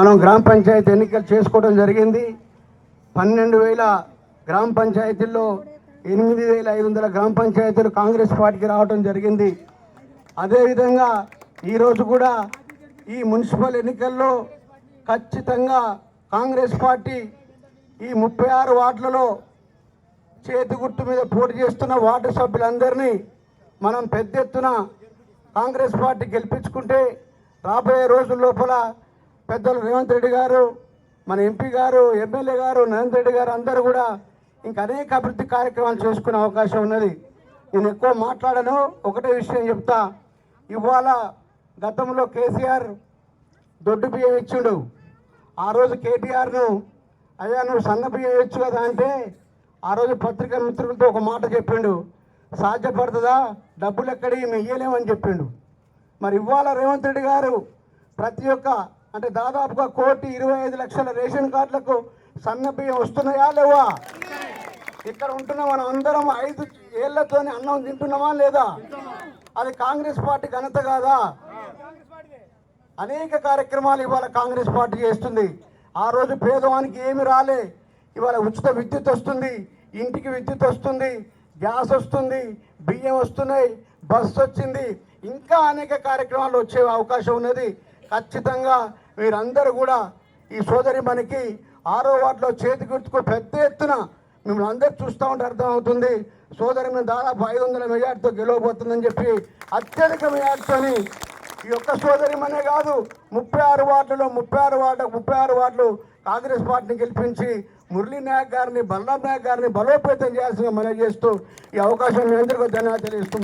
మనం గ్రామ పంచాయతీ ఎన్నికలు చేసుకోవడం జరిగింది. పన్నెండు వేల గ్రామ పంచాయతీల్లో ఎనిమిది వేల ఐదు వందల గ్రామ పంచాయతీలు కాంగ్రెస్ పార్టీకి రావడం జరిగింది. అదేవిధంగా ఈరోజు కూడా ఈ మున్సిపల్ ఎన్నికల్లో ఖచ్చితంగా కాంగ్రెస్ పార్టీ ఈ ముప్పై ఆరు వార్డులలో చేతి గుర్తు మీద పోటీ చేస్తున్న వార్డు సభ్యులందరినీ మనం పెద్ద ఎత్తున కాంగ్రెస్ పార్టీ గెలిపించుకుంటే రాబోయే రోజుల లోపల పెద్దలు రేవంత్ రెడ్డి గారు మన ఎంపీ గారు ఎమ్మెల్యే గారు నరేంద్ర రెడ్డి గారు అందరూ కూడా ఇంకా అనేక అభివృద్ధి కార్యక్రమాలు చేసుకునే అవకాశం ఉన్నది. నేను ఎక్కువ మాట్లాడను ఒకటే విషయం చెప్తా. ఇవాళ గతంలో కేసీఆర్ దొడ్డు బియ్యం ఇచ్చిండు. ఆ రోజు కేటీఆర్ను అయ్యా నువ్వు సన్న బియ్యం ఇచ్చు కదా అంటే ఆ రోజు పత్రికా మిత్రులతో ఒక మాట చెప్పిండు. సాధ్యపడుతుందా? డబ్బులు ఎక్కడి ఇయ్యలేమని చెప్పిండు. మరి ఇవాళ రేవంత్ రెడ్డి గారు ప్రతి ఒక్క అంటే దాదాపుగా కోటి ఇరవై ఐదు లక్షల రేషన్ కార్డులకు సన్న బియ్యం వస్తున్నాయా లేవా? ఇక్కడ ఉంటున్న మనం అందరం ఐదు ఏళ్ళతోనే అన్నం తింటున్నామా లేదా? అది కాంగ్రెస్ పార్టీ ఘనత కాదా? అనేక కార్యక్రమాలు ఇవాళ కాంగ్రెస్ పార్టీ చేస్తుంది. ఆ రోజు పేదవానికి ఏమి రాలే. ఇవాళ ఉచిత విద్యుత్ వస్తుంది ఇంటికి విద్యుత్ వస్తుంది గ్యాస్ వస్తుంది బియ్యం వస్తున్నాయి బస్సు వచ్చింది. ఇంకా అనేక కార్యక్రమాలు వచ్చే అవకాశం ఉన్నది. ఖచ్చితంగా మీరందరూ కూడా ఈ సోదరి మనకి ఆరో వాటిలో చేతి గుర్తుకు పెద్ద ఎత్తున మిమ్మల్ని అందరూ చూస్తూ ఉంటే అర్థమవుతుంది. సోదరి మీద దాదాపు ఐదు వందల మెజార్టీతో గెలవబోతుందని చెప్పి అత్యధిక మెజార్టీతోని ఈ యొక్క సోదరి మనే కాదు ముప్పై ఆరు వార్డులో ముప్పై ఆరు వార్డు ముప్పై ఆరు వార్డులు కాంగ్రెస్ పార్టీని గెలిపించి మురళీ నాయక్ గారిని బలరాం నాయక్ గారిని బలోపేతం చేయాల్సిన మనవి చేస్తూ ఈ అవకాశం మీ అందరికీ ధన్యవాదాలు తెలియజేస్తూ